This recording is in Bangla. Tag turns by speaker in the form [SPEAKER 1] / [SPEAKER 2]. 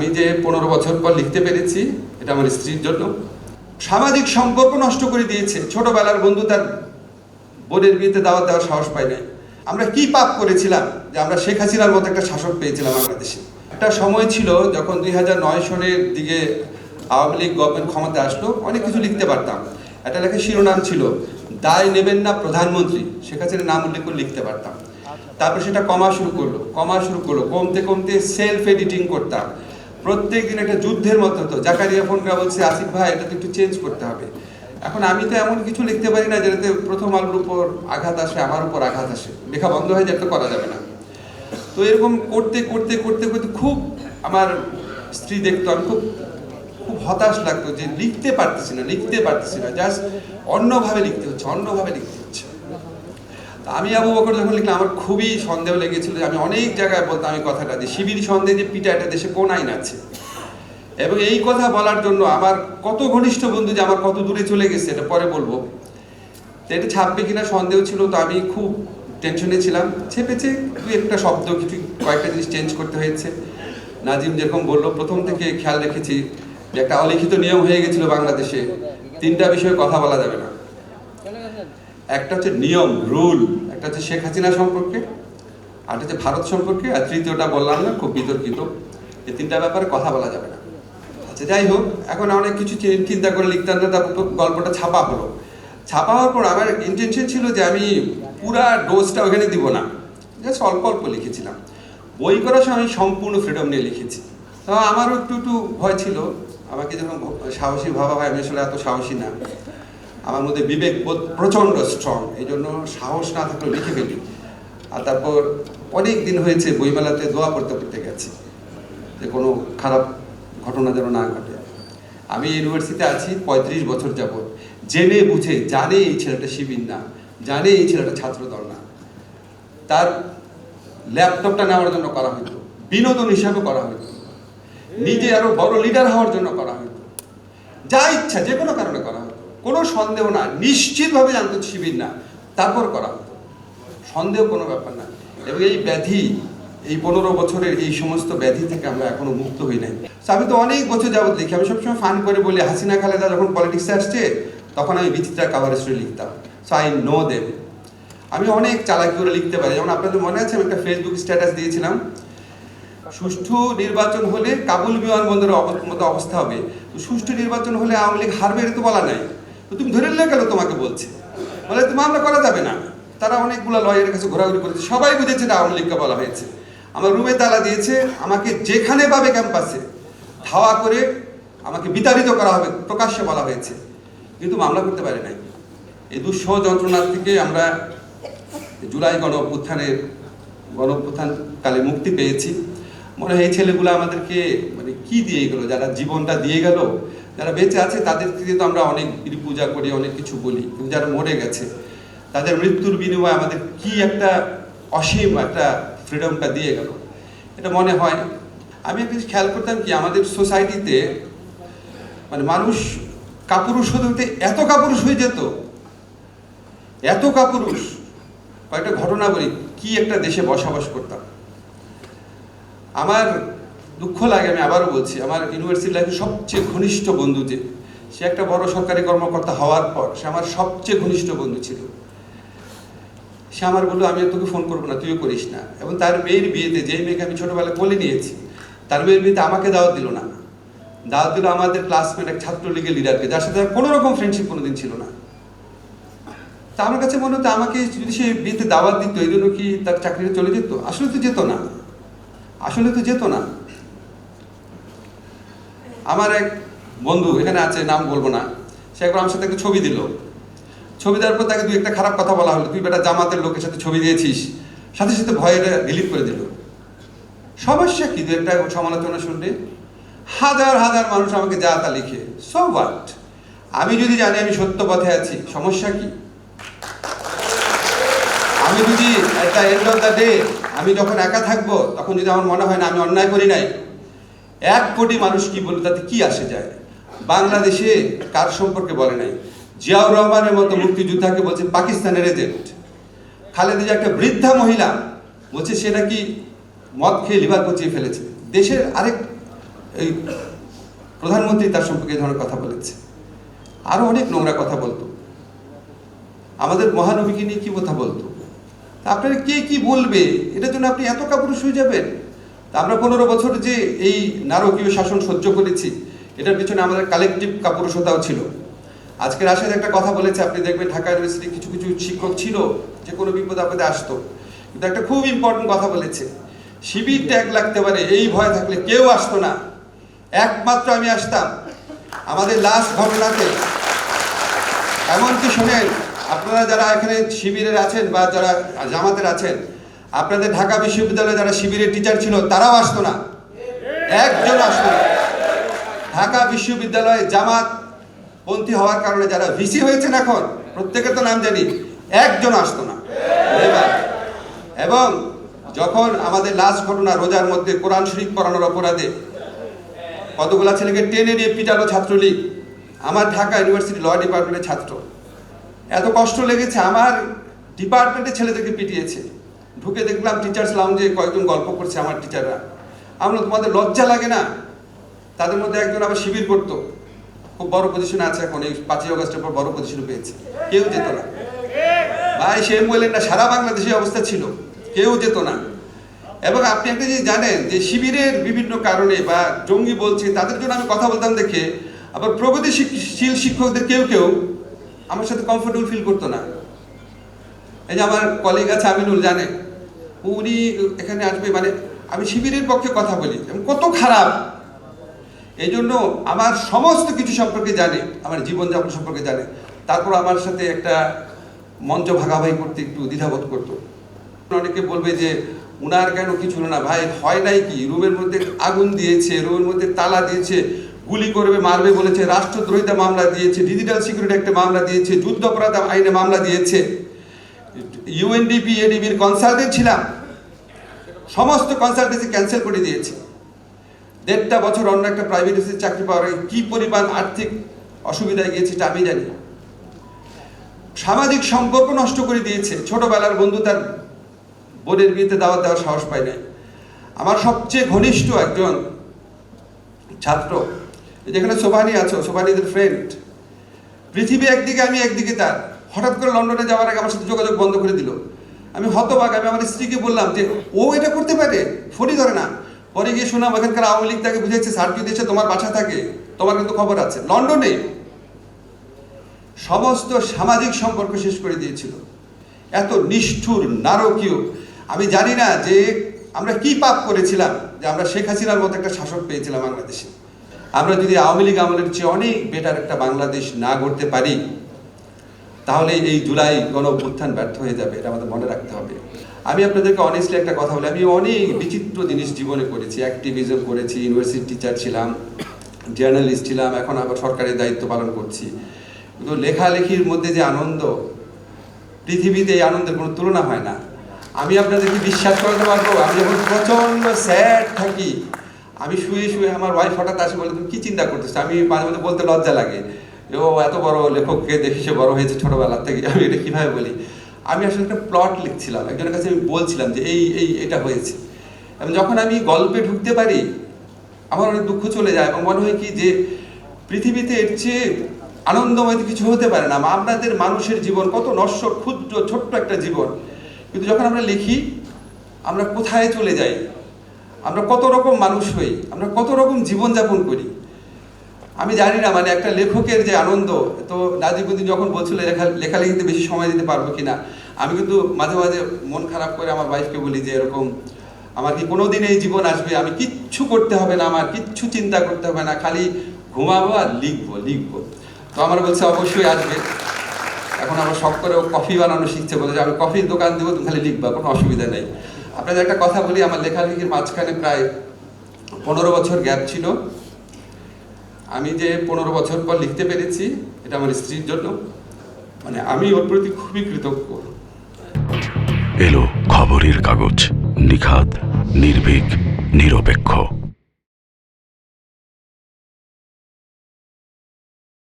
[SPEAKER 1] আমি যে পনেরো বছর পর লিখতে পেরেছি, এটা আমার স্ত্রীর জন্য। সামাজিক সম্পর্ক নষ্ট করে দিয়েছে। ছোটবেলার বন্ধু তার বোনের বিয়েতে দাওয়াত দেওয়ার সাহস পাই নাই। আমরা কি পাপ করেছিলাম যে আমরা শেখ হাসিনার মতো একটা শাসক পেয়েছিলাম বাংলাদেশে? একটা সময় ছিল যখন দুই হাজার নয় সনের দিকে আওয়ামী লীগ গভর্নমেন্ট ক্ষমতা আসলো, অনেক কিছু লিখতে পারতাম। একটা লেখা শিরোনাম ছিল, দায় নেবেন না প্রধানমন্ত্রী। শেখ হাসিনার নাম উল্লেখ করে লিখতে পারতাম। তারপর সেটা কমা শুরু করল, কমা শুরু করল। কমতে কমতে সেলফ এডিটিং করতাম। প্রত্যেক দিন একটা যুদ্ধের মতো হতো। জাকারিয়া ফোন করে বলছে, আসিফ ভাই, এটা তো একটু চেঞ্জ করতে হবে। এখন আমি তো এমন কিছু লিখতে পারি না যেটাতে প্রথম আলোর উপর আঘাত আসে, আমার উপর আঘাত আসে। লেখা বন্ধ হয়ে তো করা যাবে না। তো এরকম করতে করতে করতে করতে খুব আমার স্ত্রী দেখতো, আমি খুব খুব হতাশ লাগতো যে লিখতে পারতেছি না, লিখতে পারতেছি না। জাস্ট অন্যভাবে লিখতে হচ্ছে, অন্যভাবে লিখতে তা আমি আবু বকর যখন লিখলাম, আমার খুবই সন্দেহ লেগেছিল যে আমি অনেক জায়গায় বলতাম আমি কথাটা যে শিবির সন্দেহে যে পিটা একটা দেশে কোন আইন আছে? এবং এই কথা বলার জন্য আমার কত ঘনিষ্ঠ বন্ধু যে আমার কত দূরে চলে গেছে, এটা পরে বলব। এটা ছাপবে কিনা সন্দেহ ছিল, তো আমি খুব টেনশনে ছিলাম। ছেপেছে, দু একটা শব্দ, কিছু, কয়েকটা জিনিস চেঞ্জ করতে হয়েছে। নাজিম যেরকম বলল, প্রথম থেকে খেয়াল রেখেছি যে একটা অলিখিত নিয়ম হয়ে গেছিল বাংলাদেশে, তিনটা বিষয়ে কথা বলা যাবে না। একটা হচ্ছে নিয়ম, রুল। একটা হচ্ছে শেখ হাসিনা সম্পর্কে, আর হচ্ছে ভারত সম্পর্কে, আর তৃতীয়টা বললাম না, খুব বিতর্কিত। এই তিনটা ব্যাপারে কথা বলা যাবে না। আচ্ছা যাই হোক, এখন অনেক কিছু চিন্তা করে লিখতে আনতে তারপর গল্পটা ছাপা হলো। ছাপা হওয়ার পর আমার ইন্টেনশন ছিল যে আমি পুরা ডোজটা ওখানে দিব না। জাস্ট অল্প অল্প লিখেছিলাম। বই করার সময় আমি সম্পূর্ণ ফ্রিডম নিয়ে লিখেছি। তো আমারও একটু একটু ভয় ছিল। আমাকে যখন সাহসী ভাবা হয়, আমি আসলে এত সাহসী না। আমার মধ্যে বিবেক প্রচণ্ড স্ট্রং এই জন্য সাহস না থাকলে লিখে ফেলি। আর তারপর অনেক দিন হয়েছে বইমেলাতে দোয়া পড়তে পড়তে গেছি যে কোনো খারাপ ঘটনা যেন না ঘটে। আমি ইউনিভার্সিটিতে আছি পঁয়ত্রিশ বছর যাবত জেনে বুঝে, জানে এই ছেলেটা শিবির না, জানে এই ছেলেটা ছাত্রদল না। তার ল্যাপটপটা নেওয়ার জন্য করা হতো বিনোদন হিসাবে করা হতো নিজে আরও বড় লিডার হওয়ার জন্য করা হতো যা ইচ্ছা, যে কোনো কারণে করা হতো কোনো সন্দেহ না, নিশ্চিতভাবে জানতো শিবির না। তারপর করা হতো। সন্দেহ কোনো ব্যাপার না। এবং এই ব্যাধি, এই পনেরো বছরের এই সমস্ত ব্যাধি থেকে আমরা এখনও মুক্ত হই নাই। আমি তো অনেক বছর যাবত লিখি। আমি সবসময় ফান করে বলি, হাসিনা খালেদা যখন পলিটিক্সে আসছে, তখন আমি বিচিত্রা কাভার স্টোরি লিখতাম। সো আই নো দেম আমি অনেক চালাকি করে লিখতে পারি। যেমন আপনাদের মনে আছে, আমি একটা ফেসবুক স্ট্যাটাস দিয়েছিলাম। সুষ্ঠু নির্বাচন হলে কাবুল বিমানবন্দরের মতো অবস্থা হবে। সুষ্ঠু নির্বাচন হলে আওয়ামী লীগ হারবে তো বলা নাই। তো তুমি ধরে নিলে গেল তোমাকে বলছে? বলে তো মামলা করা যাবে না। তারা অনেকগুলো লয়ারের কাছে ঘোরাঘুরি করেছে। সবাই বুঝেছে এটা আওয়ামী লীগকে বলা হয়েছে। আমার রুমে তালা দিয়েছে, আমাকে যেখানে পাবে ক্যাম্পাসে ধাওয়া করে আমাকে বিতাড়িত করা হবে, প্রকাশ্যে বলা হয়েছে। কিন্তু মামলা করতে পারে নাই। এই দুঃসহ যন্ত্রণার থেকে আমরা জুলাই গণ অভ্যুত্থানের, গণ অভ্যুত্থানকালে মুক্তি পেয়েছি। মনে হয় এই ছেলেগুলো আমাদেরকে মানে কি দিয়ে গেল? যারা জীবনটা দিয়ে গেল যারা বেঁচে আছে তাদের থেকে তো আমরা অনেক পূজা করি, অনেক কিছু বলি। কিন্তু যারা মরে গেছে, তাদের মৃত্যুর বিনিময়ে আমাদের কি একটা অসীম একটা ফ্রিডমটা দিয়ে গেল। এটা মনে হয়। আমি একটা খেয়াল করতাম কি, আমাদের সোসাইটিতে মানে মানুষ কাপুরুষ হতে হতে এত কাপুরুষ হয়ে যেত। এত কাপুরুষ। কয়েকটা ঘটনা বলি, কি একটা দেশে বসবাস করতাম। আমার দুঃখ লাগে, আমি আবারও বলছি, আমার ইউনিভার্সিটি লাইফে সবচেয়ে ঘনিষ্ঠ বন্ধু যে, সে একটা বড় সরকারি কর্মকর্তা হওয়ার পর সে আমার সবচেয়ে ঘনিষ্ঠ বন্ধু ছিল। সে আমার বলল, আমি তোকে ফোন করব না, তুইও করিস না। এবং তার মেয়ের বিয়েতে যেই মেয়েকে আমি ছোটবেলায় কোলে নিয়েছি, তার মেয়ের বিয়েতে আমাকে দাওয়াত দিল না। দাওয়াত দিল আমাদের ক্লাসমেট এক ছাত্রলীগের লিডারকে যার সাথে কোনো রকম ফ্রেন্ডশিপ কোনোদিন ছিল না। তা আমার কাছে মনে হতো, আমাকে যদি সে বিয়েতে দাওয়াত দিত, এই জন্য কি তার চাকরিটা চলে যেত? আসলে তো যেত না। আসলে তো যেত না। আমার এক বন্ধু, এখানে আছে, নাম বলব না, সে একবার আমার সাথে একটা ছবি দিল। ছবি দেওয়ার পর তাকে দুই একটা খারাপ কথা বলা হলো, তুই বেটা জামাতের লোকের সাথে ছবি দিয়েছিস। সাথে সাথে ভয়ে ডিলিট করে দিল। সমস্যা কি, দু একটা সমালোচনা শুনলে, হাজার হাজার মানুষ আমাকে যা তা লিখে সো হোয়াট আমি যদি জানি আমি সত্য পথে আছি, সমস্যা কি? আমি যদি একটা এন্ড অফ দ্য ডে আমি যখন একা থাকব, তখন যদি আমার মনে হয় না আমি অন্যায় করি নাই এক কোটি মানুষ কি বলে তাতে কি আসে যায়? বাংলাদেশে কার সম্পর্কে বলে নাই? জিয়াউর রহমানের মতো মুক্তিযোদ্ধাকে বলছে পাকিস্তানের এজেন্ট। খালেদা জিয়া একটা বৃদ্ধা মহিলা, বলছে সে নাকি মদ খেয়ে লিভার পচিয়ে ফেলেছে। দেশের আরেক এই প্রধানমন্ত্রী তার সম্পর্কে ধরনের কথা বলেছে। আরও অনেক নোংরা কথা বলতো। আমাদের মহানবীকে নিয়ে কি কথা বলতো? আপনারা কে কি বলবে? এটার জন্য আপনি এত কাপুরুষ হয়ে যাবেন। তা আমরা পনেরো বছর যে এই নারকীয় শাসন সহ্য করেছি, এটার পিছনে আমাদের কালেকটিভ কাপুরুষতাও ছিল। আজকে আসার একটা কথা বলেছে, আপনি দেখবেন ঢাকা ইউনিভার্সিটি কিছু কিছু শিক্ষক ছিল যে কোনো বিপদ আপদে আসতো। কিন্তু একটা খুব ইম্পর্টেন্ট কথা বলেছে, শিবির ট্যাগ লাগতে পারে, এই ভয় থাকলে কেউ আসতো না। একমাত্র আমি আসতাম, আমাদের লাস্ট ঘটনাতে। এমনকি শোনেন, আপনারা যারা এখানে শিবিরের আছেন বা যারা জামাতের আছেন আপনাদের ঢাকা বিশ্ববিদ্যালয়ে যারা শিবিরের টিচার ছিল, তারাও আসতো না। একজন আসতো না। ঢাকা বিশ্ববিদ্যালয়ে জামাত পন্থী হওয়ার কারণে যারা ভিসি হয়েছেন এখন, প্রত্যেকের তো নাম জানি, একজন আসতো না। এবং যখন আমাদের লাস্ট ঘটনা রোজার মধ্যে কোরআন শরীফ পড়ানোর অপরাধে কতগুলা ছেলেকে টেনে নিয়ে পিটালো ছাত্রলীগ, আমার ঢাকা ইউনিভার্সিটি ল ডিপার্টমেন্টের ছাত্র। এত কষ্ট লেগেছে, আমার ডিপার্টমেন্টের ছেলেদেরকে পিটিয়েছে। ঢুকে দেখলাম টিচার্স লাউঞ্জে কয়েকজন গল্প করছে আমার টিচাররা আমরা তোমাদের লজ্জা লাগে না? তাদের মধ্যে একজন আবার শিবির করতো। খুব বড় পজিশনে আছে এখন, এই পাঁচই অগস্টের পর বড় পজিশনে পেয়েছে। কেউ যেত না। ভাই, সে বললেন না, সারা বাংলাদেশে অবস্থা ছিল। কেউ যেত না। এবং আপনি একটা জিনিস জানেন যে শিবিরের বিভিন্ন কারণে বা জঙ্গি বলছে, তাদের জন্য আমি কথা বলতাম দেখে, আবার প্রগতিশীল শিক্ষকদের কেউ কেউ আমার সাথে কমফোর্টেবল ফিল করতো না। এই যে আমার কলিগ আছে আমিনুল জানে উনি এখানে আসবে মানে আমি শিবিরের পক্ষে কথা বলি কত খারাপ। এই জন্য আমার সমস্ত কিছু সম্পর্কে জানে, আমার জীবনযাপন সম্পর্কে জানে। তারপর আমার সাথে একটা মঞ্চ ভাগাভাগি করতে একটু দ্বিধাবোধ করতো। অনেকে বলবে যে, উনার কেন কিছু না? ভাই, হয় নাই কি? রুমের মধ্যে আগুন দিয়েছে, রুমের মধ্যে তালা দিয়েছে, গুলি করবে, মারবে বলেছে, রাষ্ট্রদ্রোহিতা মামলা দিয়েছে, ডিজিটাল সিকিউরিটি একটা মামলা দিয়েছে যুদ্ধ অপরাধ আইনে মামলা দিয়েছে। ইউএনডিপি এডিবির কনসালটেন্ট ছিলাম। সমস্ত কনসালটেন্সি ক্যান্সেল করে দিয়েছি। দেড়টা বছর অন্য একটা প্রাইভেট চাকরি পাওয়ার আগে কি পরিমাণ আর্থিক অসুবিধায় গিয়েছে এটা আমি জানি সামাজিক সম্পর্ক নষ্ট করে দিয়েছে। ছোটবেলার বন্ধু তার বোনের বিয়েতে দাওয়াত দেওয়ার সাহস পায় নাই। আমার সবচেয়ে ঘনিষ্ঠ একজন ছাত্র যেখানে সোভানি আছো, সোভানিদের ফ্রেন্ড পৃথিবী একদিকে, আমি একদিকে তার। হঠাৎ করে লন্ডনে যাওয়ার আগে আমার সাথে যোগাযোগ বন্ধ করে দিল। আমি হতবাক, আমি আমার স্ত্রীকে বললাম যে, ও এটা করতে পারে, ফোনই ধরে না। পরে গিয়ে শোনাম এখানকার আওয়ামী লীগ তাকে বুঝেছে স্যার যদি এসে তোমার বাসা থাকে, তোমার কিন্তু খবর আছে। লন্ডনে সমস্ত সামাজিক সম্পর্ক শেষ করে দিয়েছিল। এত নিষ্ঠুর, নারকীয়। আমি জানি না যে আমরা কি পাপ করেছিলাম, যে আমরা শেখ হাসিনার মতো একটা শাসক পেয়েছিলাম বাংলাদেশে। আমরা যদি আওয়ামী লীগ আমলের চেয়ে অনেক বেটার একটা বাংলাদেশ না করতে পারি তাহলে এই জুলাই গণ অভ্যুত্থান ব্যর্থ হয়ে যাবে, এটা আমাদের মনে রাখতে হবে। আমি আপনাদেরকে অনেস্টলি একটা কথা বলি, আমি অনেক বিচিত্র জিনিস জীবনে করেছি অ্যাক্টিভিজম করেছি ইউনিভার্সিটি টিচার ছিলাম জার্নালিস্ট ছিলাম, এখন আবার সরকারের দায়িত্ব পালন করছি। কিন্তু লেখালেখির মধ্যে যে আনন্দ, পৃথিবীতে এই আনন্দের কোনো তুলনা হয় না। আমি আপনাদেরকে বিশ্বাস করাতে পারব, আমি যখন প্রচণ্ড স্যাড থাকি, আমি শুয়ে শুয়ে আমার ওয়াইফ হঠাৎ আসে বলে, তুমি কি চিন্তা করতেছো? আমি মাঝে মাঝে বলতে লজ্জা লাগে। যে, ও, এত বড় লেখককে দেখি সে বড় হয়েছে ছোটবেলা থেকে? আমি এটা কীভাবে বলি? আমি আসলে একটা প্লট লিখছিলাম, একজনের কাছে আমি বলছিলাম যে, এই এই, এটা হয়েছে। এবং যখন আমি গল্পে ঢুকতে পারি, আমার অনেক দুঃখ চলে যায় এবং মনে হয় কি যে, পৃথিবীতে এর চেয়ে আনন্দময় কিছু হতে পারে না। আপনাদের মানুষের জীবন কত নশ্বর, ক্ষুদ্র, ছোট্ট একটা জীবন। কিন্তু যখন আমরা লিখি, আমরা কোথায় চলে যাই? আমরা কত রকম মানুষ হই? আমরা কত রকম জীবনযাপন করি? আমি জানি না মানে একটা লেখকের যে আনন্দ, তো নাজিবুদ্দিন যখন বলছিল লেখা লেখালেখিতে বেশি সময় দিতে পারব কিনা, আমি কিন্তু মাঝে মাঝে মন খারাপ করে আমার ওয়াইফকে বলি যে এরকম, আমার কি কোনোদিন এই জীবন আসবে? আমি কিচ্ছু করতে হবে না, আমার কিচ্ছু চিন্তা করতে হবে না, খালি ঘুমাবো আর লিখব লিখব। তো আমার বলছে, অবশ্যই আসবে। এখন আমার শখ করে কফি বানানো শিখছে, বলে যে, আমি কফির দোকান দেবো, তুমি খালি লিখবা, কোনো অসুবিধা নেই। আপনাদের একটা কথা বলি, আমার লেখালেখির মাঝখানে প্রায় পনেরো বছর গ্যাপ ছিল। আমি যে পনেরো বছর পর লিখতে পেরেছি, এটা আমার স্ত্রীর জন্য মানে আমি ওর প্রতি খুবই কৃতজ্ঞ।
[SPEAKER 2] এলো খবরের কাগজ নিখাত নির্ভীক, নিরপেক্ষ।